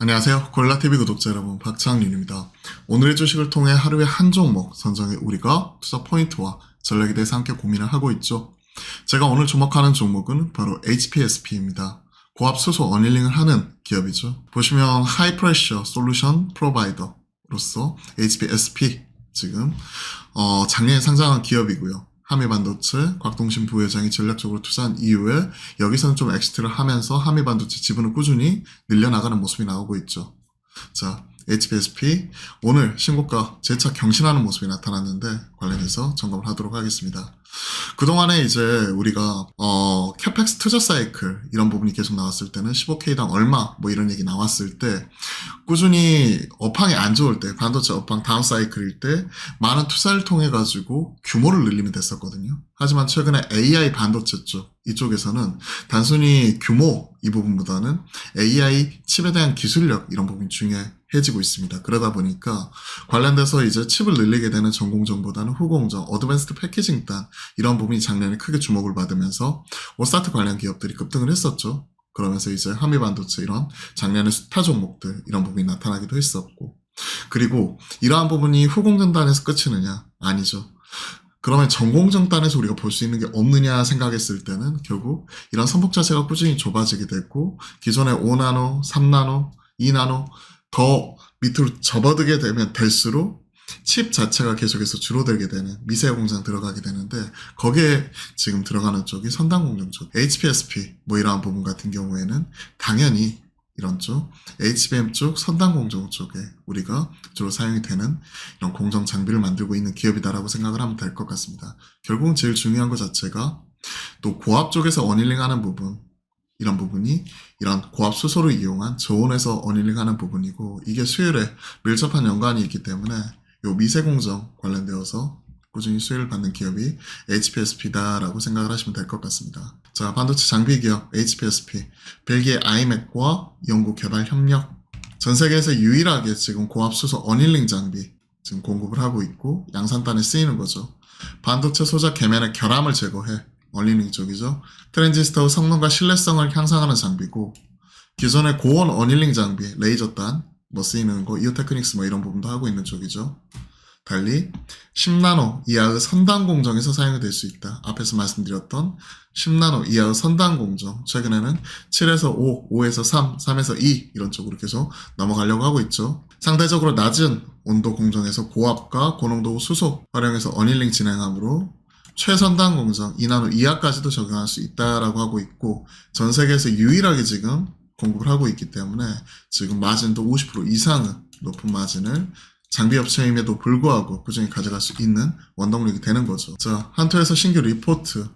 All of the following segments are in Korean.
안녕하세요. 골라TV 구독자 여러분, 박창윤입니다. 오늘의 주식을 통해 하루에 한 종목 선정해 우리가 투자 포인트와 전략에 대해서 함께 고민을 하고 있죠. 제가 오늘 주목하는 종목은 바로 HPSP입니다. 고압 수소 어닐링을 하는 기업이죠. 보시면 하이 프레셔 솔루션 프로바이더로서 HPSP 지금 어, 작년에 상장한 기업이고요. 한미반도체 곽동신 부회장이 전략적으로 투자한 이후에 여기서는 좀 엑시트를 하면서 한미반도체 지분을 꾸준히 늘려나가는 모습이 나오고 있죠. 자, HPSP 오늘 신고가 재차 경신하는 모습이 나타났는데 관련해서 점검을 하도록 하겠습니다. 그동안에 이제 우리가 어 캐펙스 투자 사이클 이런 부분이 계속 나왔을 때는 15K당 얼마 뭐 이런 얘기 나왔을 때 꾸준히 업황이 안 좋을 때 반도체 업황 다운 사이클일 때 많은 투자를 통해 가지고 규모를 늘리면 됐었거든요. 하지만 최근에 AI 반도체 쪽 이쪽에서는 단순히 규모 이 부분보다는 AI 칩에 대한 기술력 이런 부분이 중요해지고 있습니다. 그러다 보니까 관련돼서 이제 칩을 늘리게 되는 전공정보다는 후공정, 어드밴스드 패키징 단 이런 부분이 작년에 크게 주목을 받으면서 오스타트 관련 기업들이 급등을 했었죠. 그러면서 이제 한미반도체 이런 작년에 스타 종목들 이런 부분이 나타나기도 했었고 그리고 이러한 부분이 후공정단에서 끝이느냐? 아니죠. 그러면 전공정단에서 우리가 볼 수 있는 게 없느냐 생각했을 때는 결국 이런 선폭 자체가 꾸준히 좁아지게 됐고 기존의 5나노, 3나노, 2나노 더 밑으로 접어들게 되면 될수록 칩 자체가 계속해서 줄어들게 되는 미세 공장 들어가게 되는데 거기에 지금 들어가는 쪽이 선단 공정 쪽 HPSP 뭐 이러한 부분 같은 경우에는 당연히 이런 쪽 HBM 쪽 선단 공정 쪽에 우리가 주로 사용이 되는 이런 공정 장비를 만들고 있는 기업이다라고 생각을 하면 될 것 같습니다. 결국은 제일 중요한 것 자체가 또 고압 쪽에서 어닐링 하는 부분 이런 부분이 이런 고압 수소를 이용한 저온에서 어닐링 하는 부분이고 이게 수율에 밀접한 연관이 있기 때문에 요 미세 공정 관련되어서 꾸준히 수혜를 받는 기업이 HPSP다라고 생각을 하시면 될 것 같습니다. 자, 반도체 장비 기업 HPSP, 벨기에 아이맥과 연구 개발 협력. 전 세계에서 유일하게 지금 고압 수소 어닐링 장비 지금 공급을 하고 있고 양산단에 쓰이는 거죠. 반도체 소자 계면의 결함을 제거해 어닐링 쪽이죠. 트랜지스터 성능과 신뢰성을 향상하는 장비고 기존의 고온 어닐링 장비, 레이저단 뭐 쓰이는 거, 이오 테크닉스 뭐 이런 부분도 하고 있는 쪽이죠. 달리 10나노 이하의 선단 공정에서 사용이 될 수 있다. 앞에서 말씀드렸던 10나노 이하의 선단 공정. 최근에는 7에서 5, 5에서 3, 3에서 2 이런 쪽으로 계속 넘어가려고 하고 있죠. 상대적으로 낮은 온도 공정에서 고압과 고농도 수소 활용해서 어닐링 진행함으로 최선단 공정 2나노 이하까지도 적용할 수 있다라고 하고 있고 전 세계에서 유일하게 지금 공급을 하고 있기 때문에 지금 마진도 50% 이상의 높은 마진을 장비 업체임에도 불구하고 꾸준히 가져갈 수 있는 원동력이 되는 거죠. 자, 한토에서 신규 리포트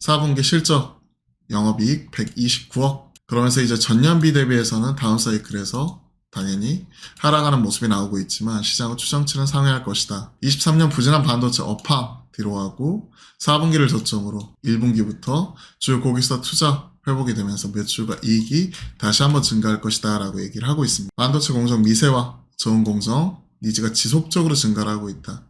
4분기 실적 영업이익 129억 그러면서 이제 전년비 대비해서는 다운 사이클에서 당연히 하락하는 모습이 나오고 있지만 시장은 추정치는 상회할 것이다. 23년 부진한 반도체 업황 뒤로하고 4분기를 저점으로 1분기부터 주요 고객사 투자 회복이 되면서 매출과 이익이 다시 한번 증가할 것이다 라고 얘기를 하고 있습니다. 반도체 공정 미세화, 저온 공정, 니즈가 지속적으로 증가를 하고 있다.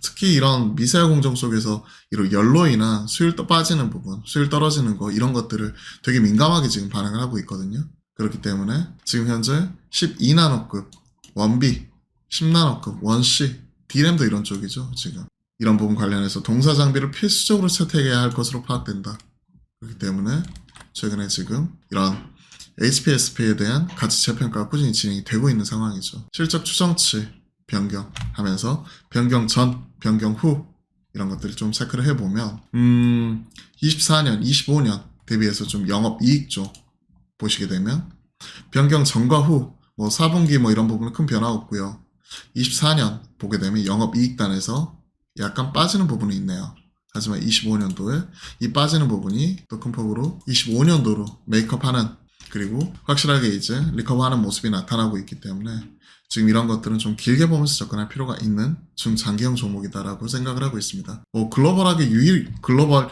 특히 이런 미세화 공정 속에서 이런 열로 인한 수율 또 빠지는 부분, 수율 떨어지는 거 이런 것들을 되게 민감하게 지금 반응을 하고 있거든요. 그렇기 때문에 지금 현재 12나노급 원B, 10나노급 원C, D램도 이런 쪽이죠. 지금 이런 부분 관련해서 동사 장비를 필수적으로 채택해야 할 것으로 파악된다. 그렇기 때문에 최근에 지금 이런 HPSP에 대한 가치 재평가가 꾸준히 진행이 되고 있는 상황이죠. 실적 추정치 변경하면서 변경 전, 변경 후 이런 것들을 좀 체크를 해보면 음 24년, 25년 대비해서 좀 영업 이익 쪽 보시게 되면 변경 전과 후 뭐 4분기 뭐 이런 부분은 큰 변화 없고요. 24년 보게 되면 영업 이익단에서 약간 빠지는 부분이 있네요. 하지만 25년도에 이 빠지는 부분이 또 큰 폭으로 25년도로 메이크업하는 그리고 확실하게 이제 리커버하는 모습이 나타나고 있기 때문에 지금 이런 것들은 좀 길게 보면서 접근할 필요가 있는 중장기형 종목이다라고 생각을 하고 있습니다. 뭐 글로벌하게 유일 글로벌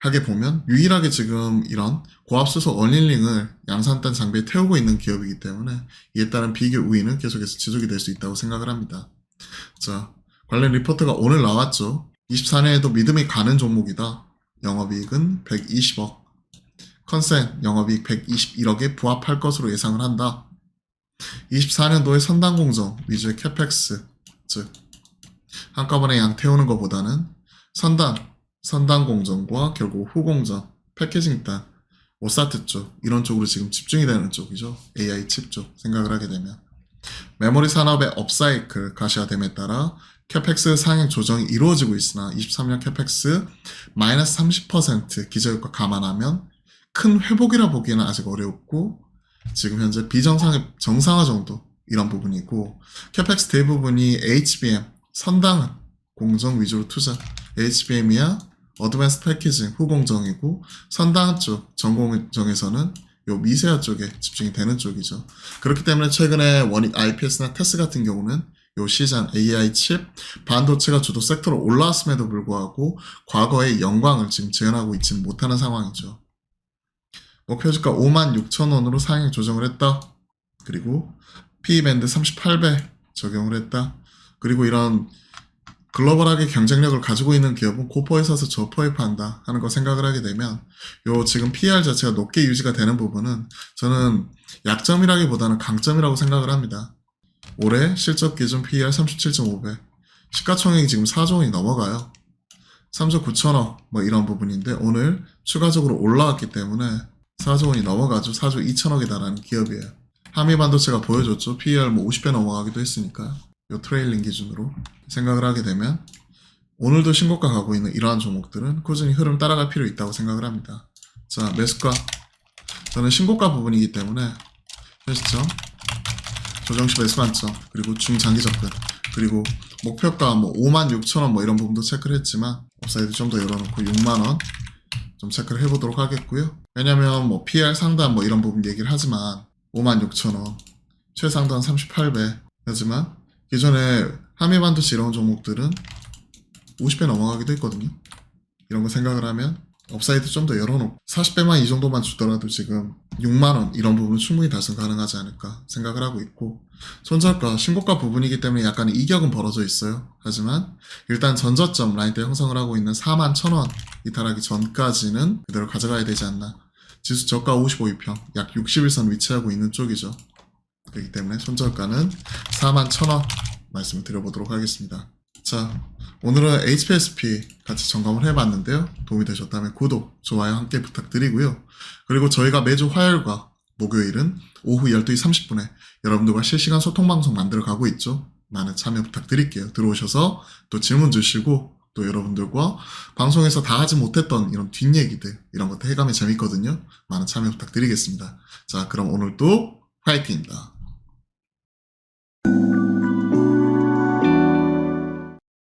하게 보면 유일하게 지금 이런 고압수소 어닐링을 양산단 장비에 태우고 있는 기업이기 때문에 이에 따른 비교 우위는 계속해서 지속이 될 수 있다고 생각을 합니다. 자 관련 리포트가 오늘 나왔죠. 24년에도 믿음이 가는 종목이다. 영업이익은 120억. 컨센 영업이익 121억에 부합할 것으로 예상을 한다. 24년도에 선단 공정 위주의 캐펙스 즉 한꺼번에 양 태우는 것보다는 선단 선단 공정과 결국 후공정 패키징단 오사트 쪽 이런 쪽으로 지금 집중이 되는 쪽이죠 AI 칩 쪽 생각을 하게 되면 메모리 산업의 업사이클 가시화됨에 따라 캐펙스 상향 조정이 이루어지고 있으나 23년 캐펙스 마이너스 30% 기저효과 감안하면 큰 회복이라 보기에는 아직 어렵고 지금 현재 비정상의 정상화 정도 이런 부분이고 캐펙스 대부분이 HBM 선당은 공정 위주로 투자 HBM이야 어드밴스 패키징 후공정이고 선당 쪽 전공정에서는 요 미세화 쪽에 집중이 되는 쪽이죠. 그렇기 때문에 최근에 원익 IPS나 테스 같은 경우는 요 시장 AI 칩 반도체가 주도 섹터로 올라왔음에도 불구하고 과거의 영광을 지금 재현하고 있지는 못하는 상황이죠. 목표주가 56,000원으로 상향 조정을 했다. 그리고 P밴드 38배 적용을 했다. 그리고 이런 글로벌하게 경쟁력을 가지고 있는 기업은 고퍼에 사서 저퍼에 판다 하는 거 생각을 하게 되면 요 지금 PR 자체가 높게 유지가 되는 부분은 저는 약점이라기보다는 강점이라고 생각을 합니다. 올해 실적 기준 PER 37.5배 시가총액이 지금 4조 원이 넘어가요. 3조 9천억 뭐 이런 부분인데 오늘 추가적으로 올라왔기 때문에 4조 원이 넘어가죠. 4조 2천억에 달하는 기업이에요. 한미반도체가 보여줬죠. PER 뭐 50배 넘어가기도 했으니까요. 요 트레일링 기준으로 생각을 하게 되면 오늘도 신고가 가고 있는 이러한 종목들은 꾸준히 흐름 따라갈 필요 있다고 생각을 합니다. 자, 매수가. 저는 신고가 부분이기 때문에 현시점, 조정시 매수 관점, 그리고 중장기 접근, 그리고 목표가 뭐 5만 6천 원 뭐 이런 부분도 체크를 했지만 업사이드 좀 더 열어놓고 6만 원 좀 체크를 해보도록 하겠고요. 왜냐면 뭐 PR 상단 뭐 이런 부분 얘기를 하지만 5만 6천 원, 최상단 38배 하지만 기존에 한미반도체 이런 종목들은 50배 넘어가기도 했거든요. 이런 거 생각을 하면 업사이드 좀 더 열어놓고 40배만 이 정도만 주더라도 지금 6만원 이런 부분은 충분히 달성 가능하지 않을까 생각을 하고 있고 손절가, 신고가 부분이기 때문에 약간 이격은 벌어져 있어요. 하지만 일단 전저점 라인대 형성을 하고 있는 4만 1000원 이탈하기 전까지는 그대로 가져가야 되지 않나 지수 저가 55위평 약 61선 위치하고 있는 쪽이죠. 그렇기 때문에 손절가는 4만 1000원 말씀을 드려보도록 하겠습니다. 자, 오늘은 HPSP 같이 점검을 해봤는데요. 도움이 되셨다면 구독, 좋아요 함께 부탁드리고요. 그리고 저희가 매주 화요일과 목요일은 오후 12시 30분에 여러분들과 실시간 소통 방송 만들어 가고 있죠. 많은 참여 부탁드릴게요. 들어오셔서 또 질문 주시고 또 여러분들과 방송에서 다 하지 못했던 이런 뒷얘기들 이런 것도 해가면 재밌거든요. 많은 참여 부탁드리겠습니다. 자, 그럼 오늘도 화이팅입니다.